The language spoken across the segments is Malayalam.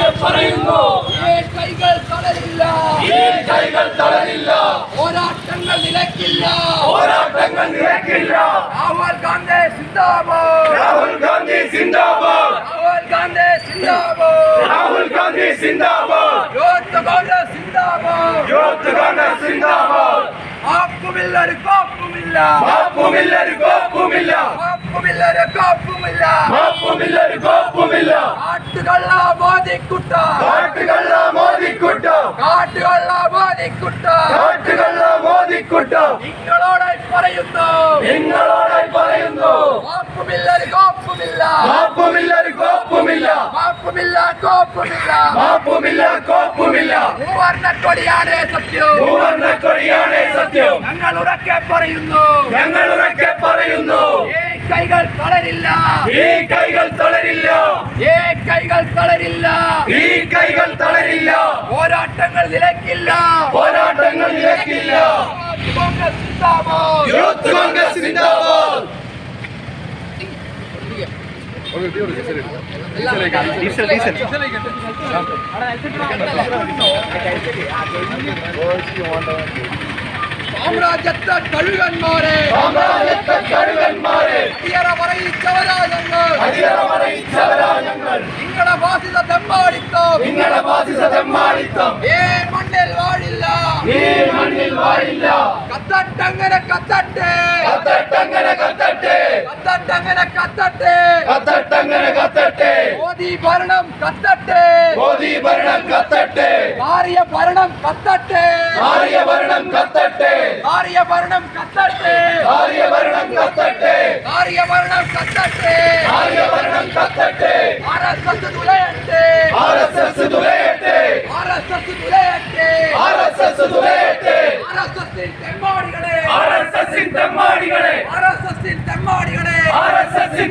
പറയുന്നു. ഈ കൈകൾ തളരില്ല. ഈ കൈകൾ തളരില്ല. പോരാട്ടങ്ങൾ നിലക്കില്ല പോരാട്ടങ്ങൾ നിലക്കില്ല രാഹുൽ ഗാന്ധി സിന്ദാബാദ്. രാഹുൽ ഗാന്ധി സിന്ദാബാദ്. രാഹുൽ ഗാന്ധി സിന്ദാബാദ്. രാഹുൽ ഗാന്ധി സിന്ദാബാദ്. യൂത്ത് ഗാന്ധി സിന്ദാബാദ്. യൂത്ത് ഗാന്ധി സിന്ദാബാദ്. ആക്കുമില്ല ഒരു കോപ്പുമില്ല. കോപ്പുമില്ല ഒരു കോപ്പുമില്ല. കോപ്പുമില്ല ഒരു കോപ്പുമില്ല. കോപ്പുമില്ല ഒരു കോപ്പുമില്ല. കാട്ടുകള്ള മോദിക്കുട്ട കാട്ടുകള്ള മോദിക്കുട്ട കാട്ടുകള്ള മോദിക്കുട്ട കാട്ടുകള്ള മോദിക്കുട്ട നിങ്ങളോടായി പറയുന്നു. നിങ്ങളോടായി പറയുന്നു. കോപ്പുമില്ല ഒരു കോപ്പുമില്ല. കോപ്പുമില്ല മാപ്പുമില്ല. കോപ്പുമില്ല. മാപ്പുമില്ല കോപ്പുമില്ല. മൂവർണ കൊടിയാണ് സത്യം. മൂവർണ കൊടിയാണ് സത്യം. ഞങ്ങൾ ഉറക്കെ പറയുന്നു. ഞങ്ങൾ ഉറക്കെ പറയുന്നു. ഈ കൈകൾ തളരില്ല. ഈ കൈകൾ തളരില്ല. ഈ കൈകൾ തളരില്ല. ഈ കൈകൾ തളരില്ല. പോരാട്ടങ്ങൾ നിലക്കില്ല പോരാട്ടങ്ങൾ നിലയ്ക്കില്ല കോൺഗ്രസ് സിന്ദാബാദ്. യൂത്ത് കോൺഗ്രസ് സിന്ദാബാദ് സാമ്രാജ്യത്തെ കഴുകന്മാരെ. സാമ്രാജ്യത്തെ കഴുകന്മാരെ. അടിയറ പറയിച്ചവരാ ഞങ്ങൾ അടിയറ പറയിച്ചവരാ ഞങ്ങൾ നിങ്ങളുടെ ബാധിത തെമ്മാടിത്തം നിങ്ങളുടെ ബാധിത തെമ്മാടിത്തം ഏ മണ്ണിൽ വാഴില്ല. ഈ മണ്ണിൽ വാഴില്ല. കത്തട്ടങ്ങനെ കത്തട്ടെ. കത്തട്ടങ്ങനെ കത്തട്ടെ. കത്തട്ടങ്ങനെ കത്തട്ടെ കത്തട്ടങ്ങനെ കത്തട്ടെ മോദി ഭരണം കത്തട്ടെ മോദി ഭരണം കത്തട്ടെ മാറിയ ഭരണം കത്തട്ടെ ആര്യ ഭരണം കത്തട്ടെ മാറിയ ഭരണം കത്തട്ടെ ആര്യ ഭരണം കത്തട്ടെ മാറിയ ഭരണം കത്തട്ടെ ആര്യ ഭരണം കത്തട്ടെ ആർ എസ് എസ് തുലയട്ടെ ആർ എസ് എസ് തുലയട്ടെ ആർ എസ് എസ് തുലയട്ടെ ആർ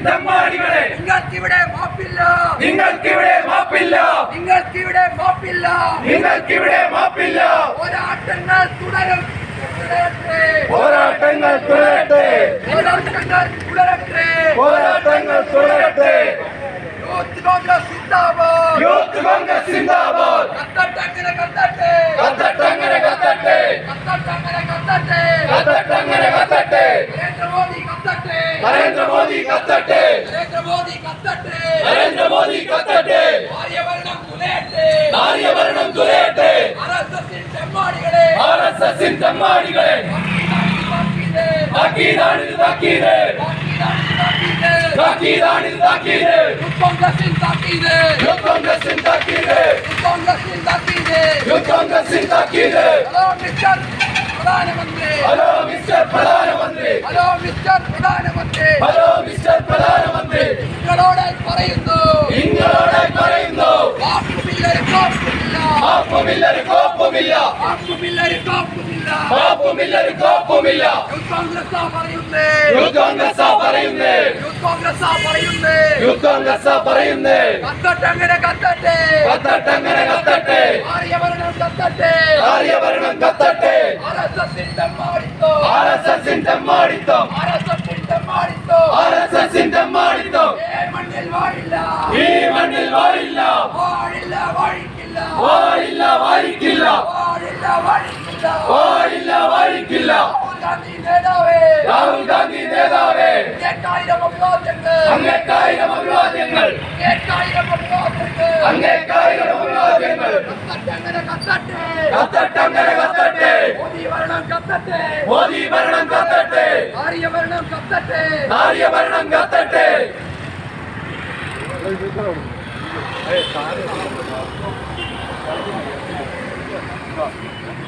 തെമ്മാടികളെ നിങ്ങൾക്കിവിടെ മാപ്പില്ല. നിങ്ങൾക്കിവിടെ മാപ്പില്ല. നിങ്ങൾക്കിവിടെ മാപ്പില്ല. നിങ്ങൾക്കിവിടെ മാപ്പില്ല. പോരാട്ടങ്ങൾ തുടരും. പോരാട്ടങ്ങൾ തുടരട്ടെ. പോരാട്ടങ്ങൾ തുടരട്ടെ. പോരാട്ടങ്ങൾ തുടരട്ടെ. യൂത്ത് കോൺഗ്രസ് യൂത്ത് കോൺഗ്രസ് கத்தட்டு. நரேந்திர மோடி கத்தட்டு. ஆரிய வருணம் துலேட்டு. ஆரிய வருணம் துலேட்டு அரசின் தெம்மாடிகளே அரசின் தெம்மாடிகளே தாக்கிதான் இது தாக்கிது தாக்கிதான் இது தாக்கிது காங்கிரசின் தாக்கிது காங்கிரசின் தாக்கிது காங்கிரசின் தாக்கிது காங்கிரசின் தாக்கிது ஹலோ மிஸ்டர் பிரதானமந்திரி. ஹலோ மிஸ்டர் பிரதானமந்திரி. ஹலோ மிஸ்டர் பிரதானமந்திரி. ஹலோ மிஸ்டர் നിങ്ങളോടായി പറയുന്നു. നിങ്ങളോട് പറയുന്നു. കോപ്പുമില്ല. മാപ്പുമില്ലൊരു കോപ്പുമില്ല. കോപ്പുമില്ല. മാപ്പുമില്ലൊരു കോപ്പുമില്ല. യൂത്ത് കോൺഗ്രസ് പറയുന്നേ. യൂത്ത് കോൺഗ്രസ് പറയുന്നേ. യൂത്ത് കോൺഗ്രസ് പറയുന്നേ. യൂത്ത് കോൺഗ്രസ് പറയുന്നേ. കത്തട്ടെ കത്തട്ടങ്ങനെ കത്തട്ടെ. ആര്യഭരണം കത്തട്ടെ. ആര്യഭരണം കത്തട്ടെ. ആർഎസ്എസിൻ തെമ്മാടിത്തോ ആർ എസ് എസിൻ തെമ്മാടിത്തം ആർഎസ്എസിൻ തെമ്മാടിത്തോ ആർ എസ് എസിൻ തെമ്മാടിത്തം ഏ മണ്ണിൽ വാഴില്ല ഈ മണ്ണിൽ വാഴില്ല വാഴില്ല വാഴിക്കില്ല വാഴില്ല വാഴിക്കില്ല വാഴില്ല വാഴിക്കില്ല വാഴില്ല വാഴിക്കില്ല രാഹുൽ ഗാന്ധി നേതാവേ രാഹുൽ ഗാന്ധി നേതാവേ അങ്ങേക്കായിരം അഭിവാദ്യങ്ങൾ അങ്ങേക്കായിരം അഭിവാദ്യങ്ങൾ അങ്ങേക്കായിരം അഭിവാദ്യങ്ങൾ അങ്ങേക്കായിരം അഭിവാദ്യങ്ങൾ കത്തട്ടങ്ങനെ കത്തട്ടെ കത്തട്ടങ്ങനെ കത്തട്ടെ മോദി ഭരണം കത്തട്ടെ മോദി ഭരണം കത്തട്ടെ ആര്യഭരണം കത്തട്ടെ ആര്യഭരണം കത്തട്ടെ 確かにね。